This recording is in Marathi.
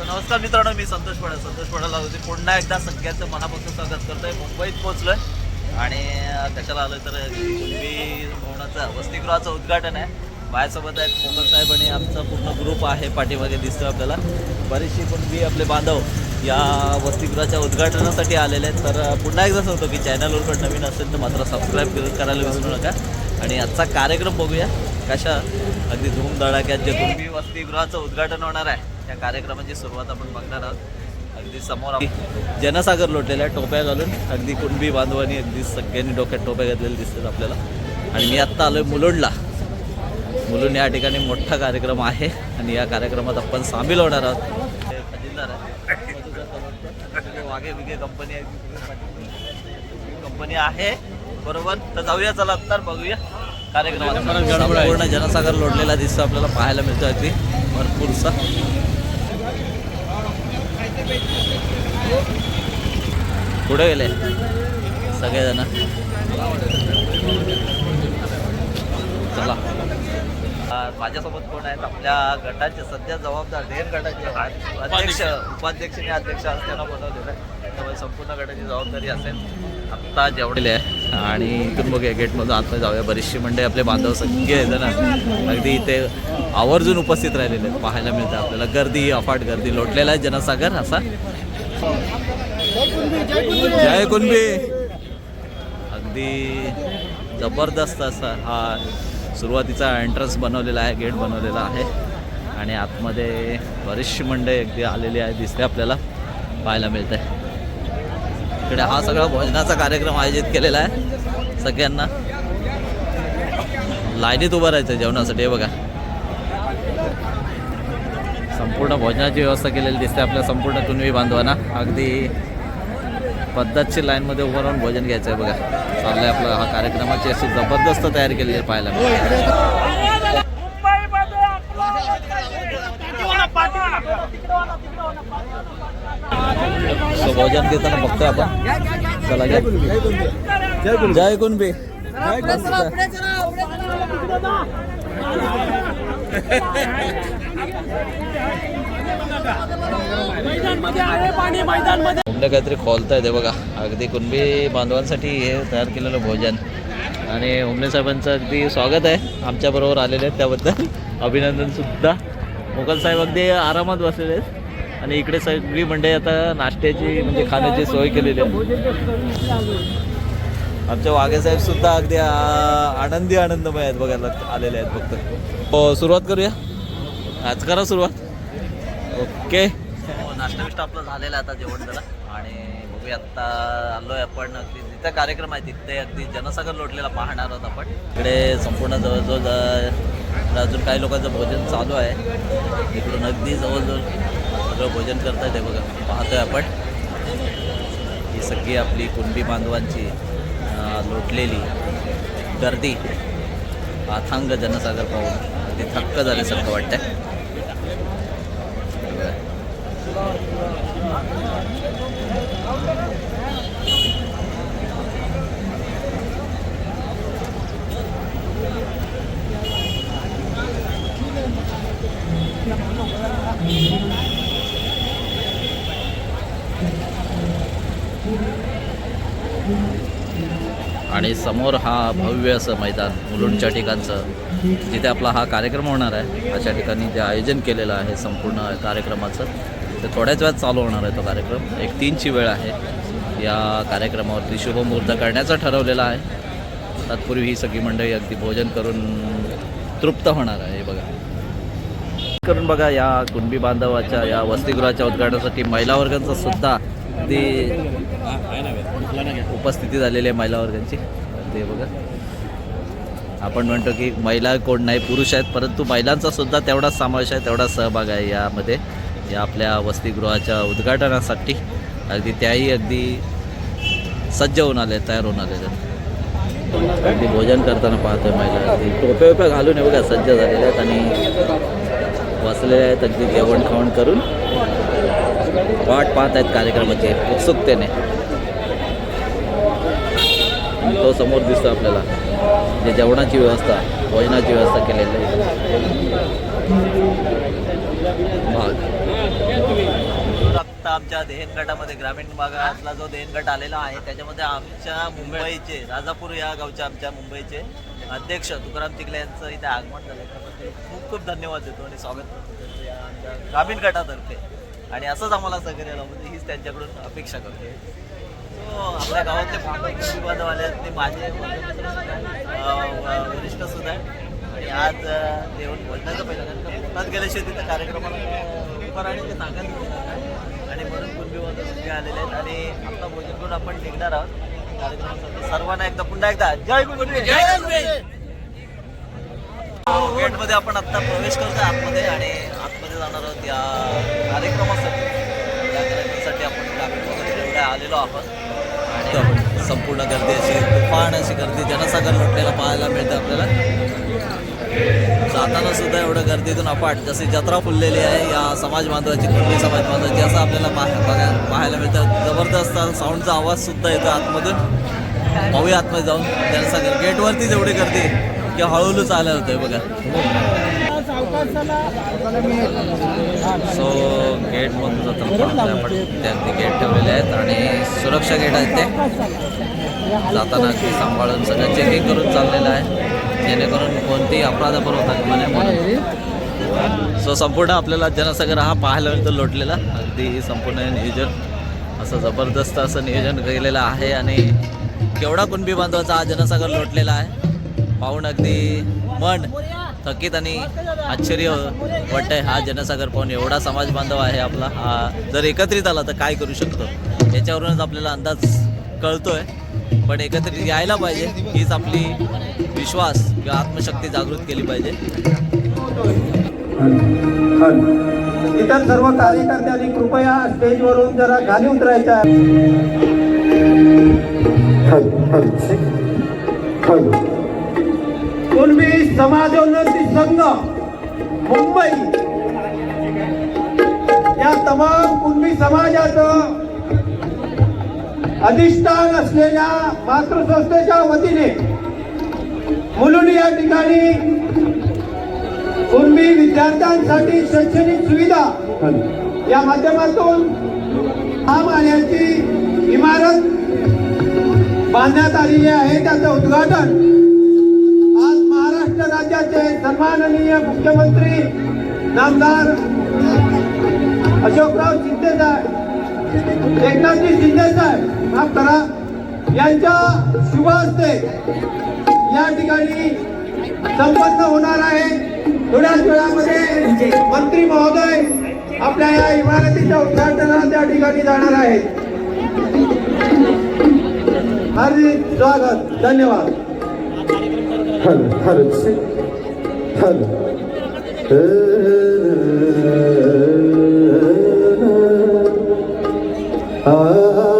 नमस्कार मित्रांनो मी संतोष पडा. संतोष पडाला होते. पुन्हा एकदा सगळ्यांचं मनापासून स्वागत करतोय. मुंबईत पोहोचलोय. आणि कशाला आलोय तर कुणबी भवनाचं वसतिगृहाचं उद्घाटन आहे. माझ्यासोबत आहेत मोगल साहेब आणि आमचा पूर्ण ग्रुप आहे पाठीमागे दिसतोय आपल्याला. बरीचशी कुणबी आपले बांधव या वसतिगृहाच्या उद्घाटनासाठी आलेले आहेत. तर पुन्हा एकदा सांगतो की चॅनलवर पण नवीन असेल तर मात्र सबस्क्राईब करायला विसरू नका. आणि आजचा कार्यक्रम बघूया. कशा? अगदी धूमधडाक्यात जे कुणबी वसतिगृहाचं उद्घाटन होणार आहे. त्या कार्यक्रमाची सुरुवात आपण बघणार आहोत. अगदी समोर जनसागर लोटलेला आहे टोप्या घालून अगदी कुणबी बांधवांनी अगदी सगळ्यांनी डोक्यात टोप्या घातलेले दिसतात आपल्याला. आणि मी आत्ता आलोय मुलुंडला. मुलुंड या ठिकाणी मोठा कार्यक्रम आहे आणि या कार्यक्रमात आपण सामील होणार आहोत. खजिनदार आहे वाघे बिगे कंपनी आहे. कंपनी आहे. बरोबर? तर जाऊया चला तर बघूया. कार्यक्रमात संपूर्ण जनसागर लोटलेला दिसतो आपल्याला पाहायला मिळतो अगदी. भरपूरसा. पुढे गेले? सगळेजण? चला. माझ्यासोबत कोण आहेत? आपल्या गटाचे सध्या जबाबदार देर गटाचे अध्यक्ष उपाध्यक्ष. आणि अध्यक्ष त्यांना बनवलेलं आहे. त्यामुळे संपूर्ण गटाची जबाबदारी असेल. आत्ता जेवढेले आहे आणि इथून बघूया गेटमधून आतमध्ये जाऊया. बरीचशी मंडळी आपले बांधव सगळे जण अगदी इथे आवर्जून उपस्थित राहिलेले आहेत. पाहायला मिळतं आपल्याला. गर्दी अफाट गर्दी. लोटलेला आहे जनसागर असा. जय कुणबी. अगदी जबरदस्त असा हा सुरुवातीचा एंट्रन्स बनवलेला आहे गेट बनवलेला आहे. आणि आतमध्ये बरीचशी मंडळी अगदी आलेली आहे दिसते आपल्याला. पाहायला मिळते इकडे हा सगळा भोजनाचा कार्यक्रम आयोजित केलेला आहे. सगळ्यांना लाईनीत उभं राहायचं जेवणासाठी हे बघा. संपूर्ण भोजनाची व्यवस्था केलेली दिसते आपल्या संपूर्ण कुणवी बांधवांना. अगदी पद्धतशीर लाईनमध्ये उभं राहून भोजन घ्यायचं आहे बघा. चाललंय आपलं हा कार्यक्रमाची अशी जबरदस्त तयारी केलेली पाहायला मिळते. भोजन घेताना बघतोय आपण. चला घ्या जय कुणबी. कुठलं काहीतरी खोलताय ते बघा. अगदी कुणबी बांधवांसाठी हे तयार केलेलं भोजन. आणि उमने साहेबांचं अगदी स्वागत आहे. आमच्याबरोबर आलेले आहेत त्याबद्दल. अभिनंदन सुद्धा. मुघल साहेब अगदी आरामात बसलेले आहेत. आणि इकडे सगळी मंडळी आता नाश्त्याची म्हणजे खाण्याची सोय केलेली आहे. आमच्या वाघेसाहेब सुद्धा अगदी आनंदी आनंदमय आहेत बघायला आलेले आहेत फक्त. हो सुरुवात करूया? आज करा सुरुवात. ओके. हो, नाश्ता बिष्टा आपलं झालेला आहे आता जेवण झाला आणि बघूया आत्ता आहे आपण अगदी जिथे कार्यक्रम आहे तिथे अगदी जनसागर लोटलेला पाहणार आहोत आपण. इकडे संपूर्ण जवळजवळ अजून काही लोकांचं भोजन चालू आहे. इकडून अगदी जवळजवळ सगळं भोजन करतात हे बघा. पाहतोय आपण. ही सगळी आपली कुणबी बांधवांची लोटलेली गर्दी. अथांग जनसागर पाहून. ते थक्क झाल्यासारखं वाटतंय. आणि समोर हा भव्य असं मैदान मुलुंडच्या ठिकाणचं जिथे आपला हा कार्यक्रम होणार आहे. अशा ठिकाणी जे आयोजन केलेलं आहे संपूर्ण कार्यक्रमाचं ते थोड्याच वेळात चालू होणार आहे तो कार्यक्रम. एक तीनची वेळ आहे. या कार्यक्रमावरती शुभमुहूर्त करण्याचं ठरवलेलं आहे. तत्पूर्वी ही सगळी मंडळी अगदी भोजन करून तृप्त होणार आहे हे बघा. करून बघा या कुणबी बांधवाच्या या वसतिगृहाच्या उद्घाटनासाठी महिला वर्गांचा सुद्धा अगदी उपस्थिती झालेली आहे महिला वर्गांची ते बघा. आपण म्हणतो की महिला कोण नाही पुरुष आहेत परंतु महिलांचा सुद्धा तेवढाच समावेश आहे तेवढाच सहभाग आहे यामध्ये. या आपल्या वसतिगृहाच्या उद्घाटनासाठी. अगदी त्याही अगदी सज्ज होऊन आले तयार होऊन आलेले आहेत. अगदी भोजन करताना पाहतोय महिला. अगदी टोप्या वोप्या घालून हे बघा सज्ज झालेल्या आहेत आणि बसलेल्या आहेत अगदी जेवण खावण करून. वाट पाहत आहेत कार्यक्रमाचे उत्सुकतेने. तो समोर दिसतो आपल्याला. जे जेवणाची व्यवस्था भोजनाची व्यवस्था केलेली आहे. भाग. आता आमच्या देहन गटामध्ये ग्रामीण भागातला जो देहन गट आलेला आहे त्याच्यामध्ये आमच्या मुंबईचे राजापूर या गावच्या आमच्या मुंबईचे अध्यक्ष तुकाराम चिखले यांचं इथे आगमन झालं खूप खूप धन्यवाद देतो आणि स्वागत करतो त्यांचं या आमच्या ग्रामीण गटातर्फे. आणि असंच आम्हाला सहकार्य लावून म्हणजे हीच त्यांच्याकडून अपेक्षा करते So, आपल्या गावातले बांधव बांधव आले आहेत. ते माझे सुद्धा वरिष्ठ सुद्धा आणि आज जेवण बोलण्याचं पहिलं का पोटात गेल्याशिवाय तिथं कार्यक्रमाला राहणे ते नाही. आणि म्हणून कुणबी बांधव सगळे आलेले आहेत. आणि आपला भोजन करून आपण निघणार आहोत. कार्यक्रमासाठी सर्वांना एकदा पुन्हा एकदा जय कुणबी जय गेटमध्ये आपण आता प्रवेश करतोय आतमध्ये. आणि आतमध्ये जाणार आहोत या कार्यक्रमासाठी. या कार्यक्रमासाठी आपण ग्रामीण आलेलो आहोत. आणि आपण संपूर्ण गर्दी अशी तुफान अशी गर्दी जनसागर लोटलेला पाहायला मिळते आपल्याला. जाताना सुद्धा एवढं गर्दीतून अपाट जशी जत्रा फुललेली आहे या समाज बांधवाची कुणबी समाज बांधवाची असं आपल्याला बघा पाहायला मिळतं. जबरदस्त साऊंडचा आवाज सुद्धा येतो आतमधून. पाहूया आतमध्ये जाऊन. जनसागर गेटवरतीच एवढी गर्दी आहे. की हळूहळू चालत होतंय बघा. सो गेट मधून जाताना आपण. ते अगदी गेट ठेवलेले आहेत आणि सुरक्षा गेट आहेत ते. जाताना अगदी सांभाळून सगळं चेकिंग करून चाललेलं आहे. जेणेकरून कोणतेही अपराध पण होतात म्हणे म्हणून. सो संपूर्ण आपल्याला जनसागर हा पाहायला मिळतो लोटलेला. अगदी संपूर्ण नियोजन. असं जबरदस्त असं नियोजन केलेलं आहे आणि केवढा कुणबी बांधवाचा हा जनसागर लोटलेला आहे. पाहून अगदी मन थकीत आणि आश्चर्य वाटतंय हा जनसागर पाहून एवढा समाज बांधव आहे आपला. हा जर एकत्रित आला तर काय करू शकतो? याच्यावरूनच आपल्याला अंदाज कळतोय. पण एकत्रित यायला पाहिजे हीच आपली विश्वास किंवा आत्मशक्ती जागृत केली पाहिजे. इतर सर्व कार्यकर्त्यांनी कृपया स्टेजवरून जरा खाली उतरायचं आहे. कुणबी समाजोन्नती संघ मुंबई या तमाम कुणबी समाजाचं अधिष्ठान असलेल्या मातृसंस्थेच्या वतीने मुलुनी या ठिकाणी कुणबी विद्यार्थ्यांसाठी शैक्षणिक सुविधा या माध्यमातून महामान्याची इमारत बांधण्यात आलेली आहे. त्याचं उद्घाटन राज्याचे सन्माननीय मुख्यमंत्री नामदार अशोकराव शिंदे साहेब एकनाथजी शिंदे साहेब माफ करा यांच्या शुभ हस्ते या ठिकाणी संपन्न होणार आहे. थोड्याच वेळामध्ये मंत्री महोदय आपल्या या इमारतीच्या उद्घाटनाला त्या ठिकाणी जाणार आहेत. हार्दिक स्वागत. धन्यवाद. हल हल Ah